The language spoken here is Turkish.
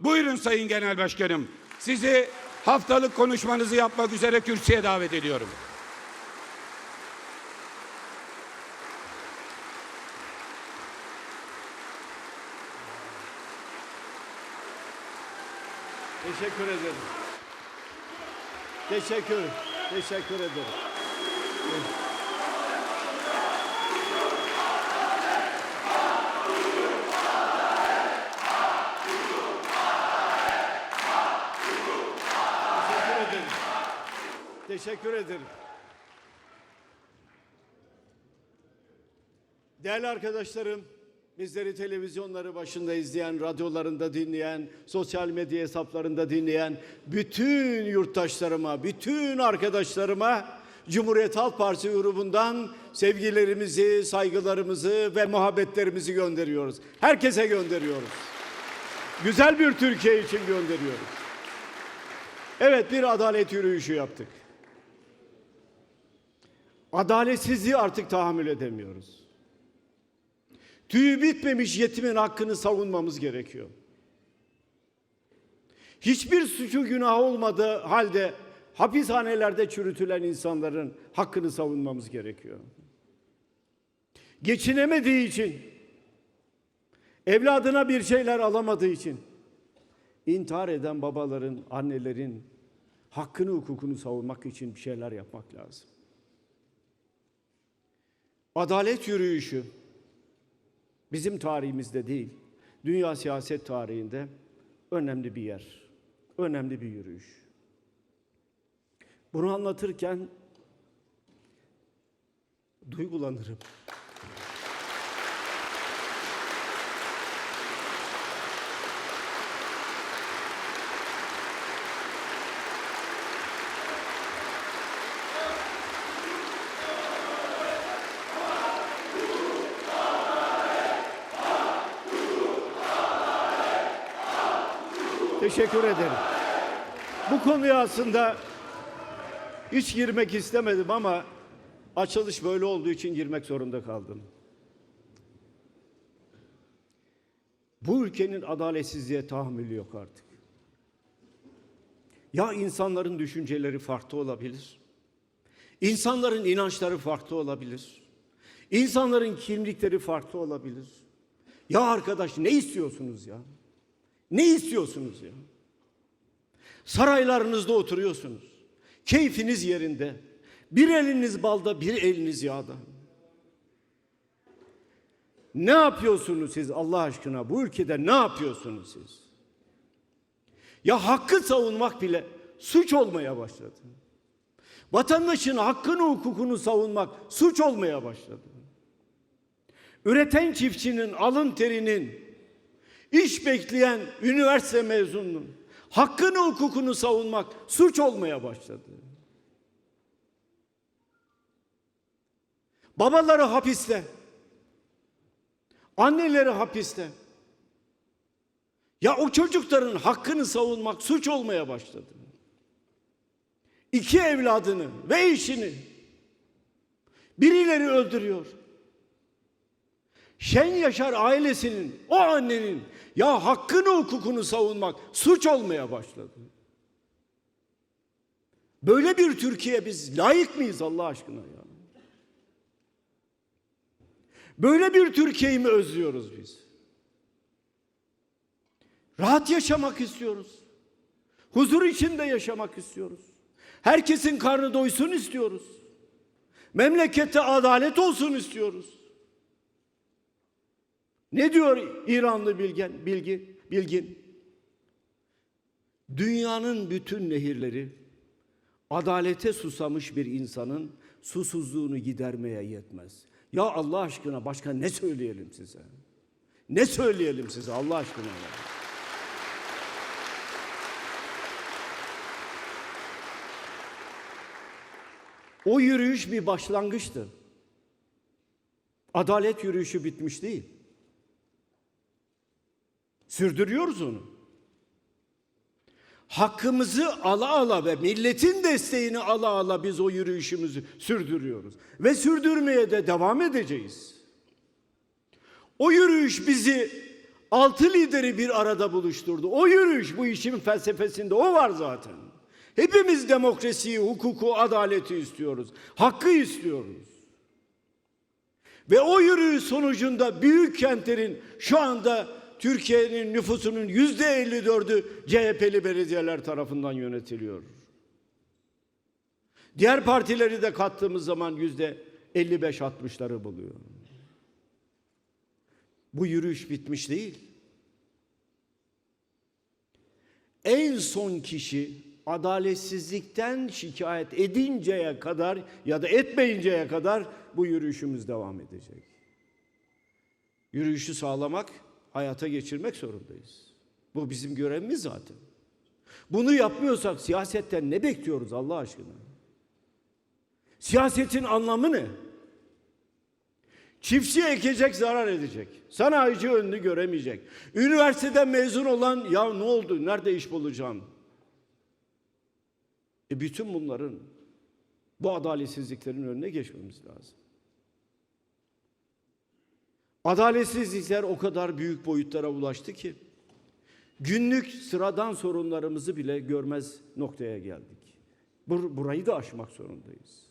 Buyurun Sayın Genel Başkanım. Sizi haftalık konuşmanızı yapmak üzere kürsüye davet ediyorum. Teşekkür ederim. Teşekkür. Teşekkür ederim. Teşekkür ederim. Değerli arkadaşlarım, bizleri televizyonları başında izleyen, radyolarında dinleyen, sosyal medya hesaplarında dinleyen bütün yurttaşlarıma, bütün arkadaşlarıma Cumhuriyet Halk Partisi grubundan sevgilerimizi, saygılarımızı ve muhabbetlerimizi gönderiyoruz. Herkese gönderiyoruz. Güzel bir Türkiye için gönderiyoruz. Evet bir adalet yürüyüşü yaptık. Adaletsizliği artık tahammül edemiyoruz. Tüyü bitmemiş yetimin hakkını savunmamız gerekiyor. Hiçbir suçu günah olmadığı halde hapishanelerde çürütülen insanların hakkını savunmamız gerekiyor. Geçinemediği için, evladına bir şeyler alamadığı için intihar eden babaların, annelerin hakkını, hukukunu savunmak için bir şeyler yapmak lazım. Adalet yürüyüşü bizim tarihimizde değil, dünya siyaset tarihinde önemli bir yer, önemli bir yürüyüş. Bunu anlatırken duygulanırım. Teşekkür ederim. Bu konuya aslında hiç girmek istemedim ama açılış böyle olduğu için girmek zorunda kaldım. Bu ülkenin adaletsizliğe tahammülü yok artık. Ya insanların düşünceleri farklı olabilir. İnsanların inançları farklı olabilir. İnsanların kimlikleri farklı olabilir. Ya arkadaş ne istiyorsunuz ya? Ne istiyorsunuz ya? Saraylarınızda oturuyorsunuz. Keyfiniz yerinde. Bir eliniz balda, bir eliniz yağda. Ne yapıyorsunuz siz Allah aşkına? Bu ülkede ne yapıyorsunuz siz? Ya hakkı savunmak bile suç olmaya başladı. Vatandaşın hakkını, hukukunu savunmak suç olmaya başladı. Üreten çiftçinin alın terinin, iş bekleyen üniversite mezununun hakkını, hukukunu savunmak suç olmaya başladı. Babaları hapiste. Anneleri hapiste. Ya o çocukların hakkını savunmak suç olmaya başladı. İki evladını ve eşini birileri öldürüyor. Şen Yaşar ailesinin, o annenin ya hakkını hukukunu savunmak suç olmaya başladı. Böyle bir Türkiye biz layık mıyız Allah aşkına ya? Böyle bir Türkiye'yi mi özlüyoruz biz? Rahat yaşamak istiyoruz. Huzur içinde yaşamak istiyoruz. Herkesin karnı doysun istiyoruz. Memlekette adalet olsun istiyoruz. Ne diyor İranlı bilgen, bilgi, bilgin? Dünyanın bütün nehirleri adalete susamış bir insanın susuzluğunu gidermeye yetmez. Ya Allah aşkına başka ne söyleyelim size? Ne söyleyelim size Allah aşkına ya? O yürüyüş bir başlangıçtı. Adalet yürüyüşü bitmiş değil. Sürdürüyoruz onu. Hakkımızı ala ala ve milletin desteğini ala ala biz o yürüyüşümüzü sürdürüyoruz. Ve sürdürmeye de devam edeceğiz. O yürüyüş bizi altı lideri bir arada buluşturdu. O yürüyüş bu işin felsefesinde o var zaten. Hepimiz demokrasiyi, hukuku, adaleti istiyoruz. Hakkı istiyoruz. Ve o yürüyüş sonucunda büyük kentlerin şu anda Türkiye'nin nüfusunun yüzde 54'ü CHP'li belediyeler tarafından yönetiliyor. Diğer partileri de kattığımız zaman yüzde 55-60'ları buluyor. Bu yürüyüş bitmiş değil. En son kişi adaletsizlikten şikayet edinceye kadar ya da etmeyinceye kadar bu yürüyüşümüz devam edecek. Yürüyüşü sağlamak, hayata geçirmek zorundayız. Bu bizim görevimiz zaten. Bunu yapmıyorsak siyasetten ne bekliyoruz Allah aşkına? Siyasetin anlamı ne? Çiftçi ekecek zarar edecek. Sanayici önünü göremeyecek. Üniversiteden mezun olan ya ne oldu? Nerede iş bulacağım? E bütün bunların bu adaletsizliklerin önüne geçmemiz lazım. Adaletsizlikler o kadar büyük boyutlara ulaştı ki günlük sıradan sorunlarımızı bile görmez noktaya geldik. Bur- burayı da aşmak zorundayız.